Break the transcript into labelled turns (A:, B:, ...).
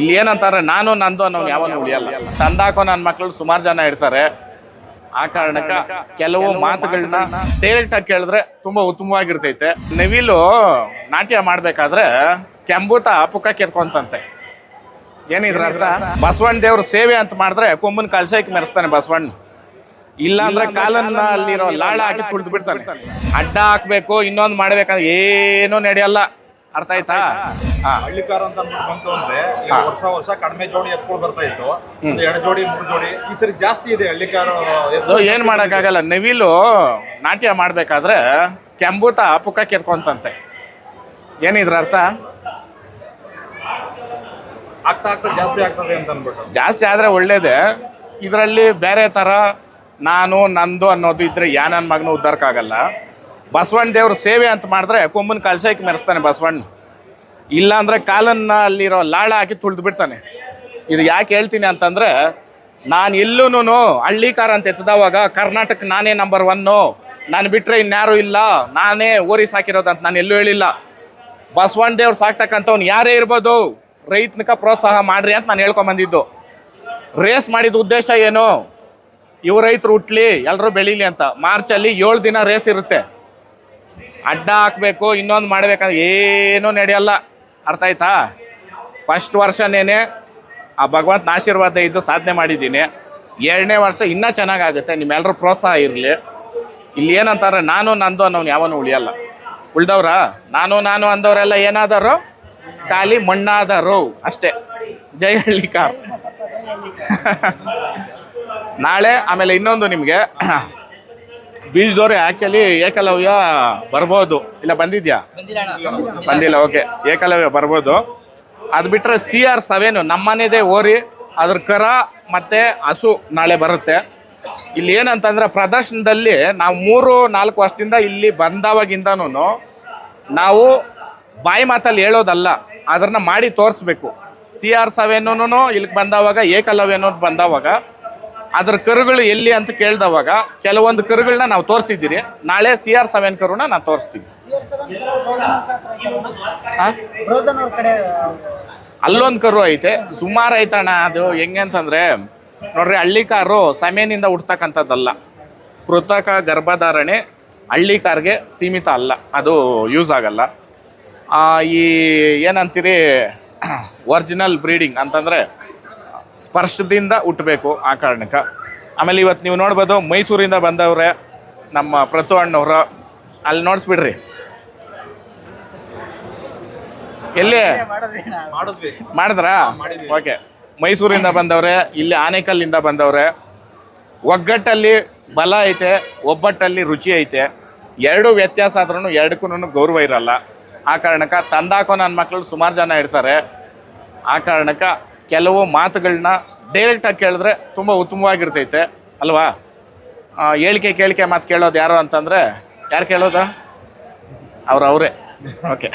A: ಇಲ್ಲಿ ಏನಂತಾರೆ, ನಾನು, ನಂದು ಅನ್ನೋ ಯಾವನು ಉಳಿಯಲ್ಲ. ತಂದಾಕೋ ನನ್ನ ಮಕ್ಕಳು ಸುಮಾರು ಜನ ಇರ್ತಾರೆ. ಆ ಕಾರಣಕ್ಕ ಕೆಲವು ಮಾತುಗಳನ್ನ ಡೈರೆಕ್ಟ್ ಆಗಿ ಕೇಳಿದ್ರೆ ತುಂಬಾ ಉತ್ತಮವಾಗಿರ್ತೈತೆ. ನವಿಲು ನಾಟ್ಯ ಮಾಡ್ಬೇಕಾದ್ರೆ ಕೆಂಬೂತ ಪುಕ್ಕ ಕೆರ್ಕೊಂತಂತೆ. ಏನಿದ್ರ ಅರ್ಥ? ಬಸವಣ್ಣ ದೇವ್ರ ಸೇವೆ ಅಂತ ಮಾಡಿದ್ರೆ ಕೊಂಬನ್ ಕಲ್ಸಕ್ಕೆ ಮೆರೆಸ್ತಾನೆ ಬಸವಣ್ಣ. ಇಲ್ಲ ಅಂದ್ರೆ ಕಾಲನ್ನ ಅಲ್ಲಿರೋ ಲಾಳ ಹಾಕಿ ತುಳಿದು ಬಿಡ್ತಾನೆ. ಅಡ್ಡ ಹಾಕ್ಬೇಕು, ಇನ್ನೊಂದು ಮಾಡ್ಬೇಕಂದ್ರೆ ಏನೂ ನಡೆಯಲ್ಲ. ಅರ್ಥ ಆಯ್ತಾ? ಹಾ.
B: ಹಳ್ಳಿಕಾರ ಅಂತ ಅಂದ್ಬಿಟ್ಟು ಬಂತು ಅಂದ್ರೆ ಈಗ ವರ್ಷ ವರ್ಷ ಕಡಿಮೆ ಜೋಡಿ ಎತ್ಕೊಂಡು ಬರ್ತಾ ಇತ್ತು. ಒಂದು ಎರಡು ಜೋಡಿ ಮೂರು ಜೋಡಿ ಈ ಸರಿ ಜಾಸ್ತಿ ಇದೆ ಹಳ್ಳಿಕಾರ
A: ಅದು ಏನ್ ಮಾಡಕ್ಕಾಗಲ್ಲ. ನವಿಲು ನಾಟ್ಯ ಮಾಡ್ಬೇಕಾದ್ರೆ ಕೆಂಬೂತ ಪುಕ್ಕ ಕೆರ್ಕೊಂತಂತೆ ಏನಿದ್ರ ಅರ್ಥ?
B: ಆಗ್ತಾ ಆಗ್ತಾ ಜಾಸ್ತಿ ಆಗ್ತದೆ ಅಂತ ಅನ್ಬಿಟ್ಟು
A: ಜಾಸ್ತಿ ಆದ್ರೆ ಒಳ್ಳೇದೆ. ಇದರಲ್ಲಿ ಬೇರೆ ತರ ನಾನು ನಂದು ಅನ್ನೋದು ಇದ್ರೆ ಯಾ ಮಗನು ಮಗನ ಉದ್ಧಾರಕ್ಕಾಗಲ್ಲ. ಬಸವಣ್ಣ ದೇವ್ರ ಸೇವೆ ಅಂತ ಮಾಡಿದ್ರೆ ಕೊಂಬನ್ ಕಲ್ಸಕ್ಕೆ ಮೆರೆಸ್ತಾನೆ ಬಸವಣ್ಣ. ಇಲ್ಲ ಅಂದ್ರೆ ಕಾಲನ್ನ ಅಲ್ಲಿರೋ ಲಾಳ ಹಾಕಿ ತುಳಿದು ಬಿಡ್ತಾನೆ. ಇದು ಯಾಕೆ ಹೇಳ್ತೀನಿ ಅಂತಂದ್ರೆ, ನಾನು ಎಲ್ಲೂನು ಹಳ್ಳಿಕಾರ ಅಂತ ಎತ್ತದವಾಗ ಕರ್ನಾಟಕ ನಾನೇ ನಂಬರ್ ಒನ್ನು ನಾನು ಬಿಟ್ರೆ ಇನ್ಯಾರು ಇಲ್ಲ. ನಾನೇ ಓರಿ ಅಂತ ನಾನು ಎಲ್ಲೂ ಹೇಳಿಲ್ಲ. ಬಸವಣ್ಣ ದೇವ್ರು ಸಾಕ್ತಕ್ಕಂಥವ್ನು ಯಾರೇ ಇರ್ಬೋದು, ರೈತನಕ ಪ್ರೋತ್ಸಾಹ ಮಾಡ್ರಿ ಅಂತ ನಾನು ಹೇಳ್ಕೊಂಬಂದಿದ್ದು ರೇಸ್ ಮಾಡಿದ ಉದ್ದೇಶ ಏನು? ಇವ್ ರೈತರು ಹುಟ್ಲಿ ಎಲ್ಲರೂ ಬೆಳೀಲಿ ಅಂತ. ಮಾರ್ಚಲ್ಲಿ ಏಳು ದಿನ ರೇಸ್ ಇರುತ್ತೆ. ಅಡ್ಡ ಹಾಕಬೇಕು, ಇನ್ನೊಂದು ಮಾಡ್ಬೇಕಂದ್ರೆ ಏನೂ ನಡೆಯಲ್ಲ. ಅರ್ಥ ಆಯ್ತಾ? ಫಸ್ಟ್ ವರ್ಷನೇ ಆ ಭಗವಂತನ ಆಶೀರ್ವಾದ ಇದ್ದು ಸಾಧನೆ ಮಾಡಿದ್ದೀನಿ. ಎರಡನೇ ವರ್ಷ ಇನ್ನೂ ಚೆನ್ನಾಗಾಗುತ್ತೆ ನಿಮ್ಮೆಲ್ಲರೂ ಪ್ರೋತ್ಸಾಹ ಇರಲಿ. ಇಲ್ಲಿ ಏನಂತಾರೆ, ನಾನು ನಂದು ಅನ್ನೋನು ಯಾವನು ಉಳಿಯಲ್ಲ. ಉಳ್ದವ್ರ? ನಾನು ನಾನು ಅಂದವರೆಲ್ಲ ಏನಾದರು? ಖಾಲಿ ಮಣ್ಣಾದರು. ಅಷ್ಟೇ. ಜೈ ಹಳ್ಳಿಕಾರ್. ನಾಳೆ ಆಮೇಲೆ ಇನ್ನೊಂದು ನಿಮಗೆ. ಬೀಜದವ್ರೆ ಆ್ಯಕ್ಚುಲಿ ಏಕಲವ್ಯ ಬರ್ಬೋದು. ಇಲ್ಲ, ಬಂದಿದ್ಯಾ? ಬಂದಿಲ್ಲ, ಓಕೆ. ಏಕಲವ್ಯ ಬರ್ಬೋದು. ಅದು ಬಿಟ್ಟರೆ ಸಿ ಆರ್ ಸವೆನು ನಮ್ಮನೇದೇ ಓರಿ, ಅದ್ರ ಕರ ಮತ್ತೆ ಹಸು ನಾಳೆ ಬರುತ್ತೆ. ಇಲ್ಲಿ ಏನಂತಂದ್ರೆ ಪ್ರದರ್ಶನದಲ್ಲಿ ನಾವು ಮೂರು, ನಾಲ್ಕು ವರ್ಷದಿಂದ ಇಲ್ಲಿ ಬಂದವಾಗಿಂದನೂ ನಾವು ಬಾಯಿ ಮಾತಲ್ಲಿ ಹೇಳೋದಲ್ಲ ಅದನ್ನ ಮಾಡಿ ತೋರಿಸ್ಬೇಕು. ಸಿ ಆರ್ ಸವೆನೂ ಇಲ್ಲಿಗೆ ಬಂದವಾಗ ಏಕಲವ್ಯ ಅನ್ನೋದು ಬಂದವಾಗ. ಅದ್ರ ಕರುಗಳು ಎಲ್ಲಿ ಅಂತ ಕೇಳ್ದವಾಗ ಕೆಲವೊಂದು ಕರುಗಳನ್ನ ನಾವು ತೋರಿಸಿದ್ದೀರಿ. ನಾಳೆ ಸಿ ಆರ್ ಸೆವೆನ್ ಕರುನ
C: ನಾನು ತೋರಿಸ್ತೀನಿ.
A: ಅಲ್ಲೊಂದು ಕರು ಐತೆ. ಸುಮಾರು ಐತಣ್ಣ ಅದು. ಹೆಂಗೆ ಅಂತಂದ್ರೆ, ನೋಡ್ರಿ, ಹಳ್ಳಿ ಕಾರು ಸಮೇನಿಂದ ಹುಡ್ತಕ್ಕಂಥದ್ದಲ್ಲ. ಕೃತಕ ಗರ್ಭಧಾರಣೆ ಹಳ್ಳಿ ಕಾರ್ಗೆ ಸೀಮಿತ ಅಲ್ಲ. ಅದು ಯೂಸ್ ಆಗಲ್ಲ. ಈ ಏನಂತೀರಿ, ಒರಿಜಿನಲ್ ಬ್ರೀಡಿಂಗ್ ಅಂತಂದರೆ ಸ್ಪರ್ಶದಿಂದ ಹುಟ್ಟಬೇಕು ಆ ಕಾರಣಕ್ಕೆ. ಆಮೇಲೆ ಇವತ್ತು ನೀವು ನೋಡ್ಬೋದು ಮೈಸೂರಿಂದ ಬಂದವ್ರೆ ನಮ್ಮ ಪ್ರತು ಅಣ್ಣವ್ರು. ಅಲ್ಲಿ ನೋಡಿಸ್ಬಿಡ್ರಿ. ಎಲ್ಲಿ?
C: ಮಾಡಿದ್ರಿ.
A: ಓಕೆ. ಮೈಸೂರಿಂದ ಬಂದವ್ರೆ, ಇಲ್ಲಿ ಆನೇಕಲ್ಲಿಂದ ಬಂದವ್ರೆ. ಒಗ್ಗಟ್ಟಲ್ಲಿ ಬಲ ಐತೆ, ಒಬ್ಬಟ್ಟಲ್ಲಿ ರುಚಿ ಐತೆ. ಎರಡು ವ್ಯತ್ಯಾಸ ಆದ್ರೂ ಎರಡಕ್ಕೂ ಗೌರವ ಇರಲ್ಲ. ಆ ಕಾರಣಕ್ಕೆ ತಂದಾಕೋ ನನ್ನ ಮಕ್ಕಳು ಸುಮಾರು ಜನ ಇರ್ತಾರೆ. ಆ ಕಾರಣಕ್ಕೆ ಕೆಲವು ಮಾತುಗಳನ್ನ ಡೈರೆಕ್ಟಾಗಿ ಕೇಳಿದ್ರೆ ತುಂಬ ಉತ್ತಮವಾಗಿರ್ತೈತೆ. ಅಲ್ವಾ? ಹೇಳಿಕೆ ಕೇಳಿಕೆ ಮಾತು ಕೇಳೋದು ಯಾರು ಅಂತಂದರೆ, ಯಾರು ಕೇಳೋದು? ಅವ್ರು ಅವರೇ.
B: ಓಕೆ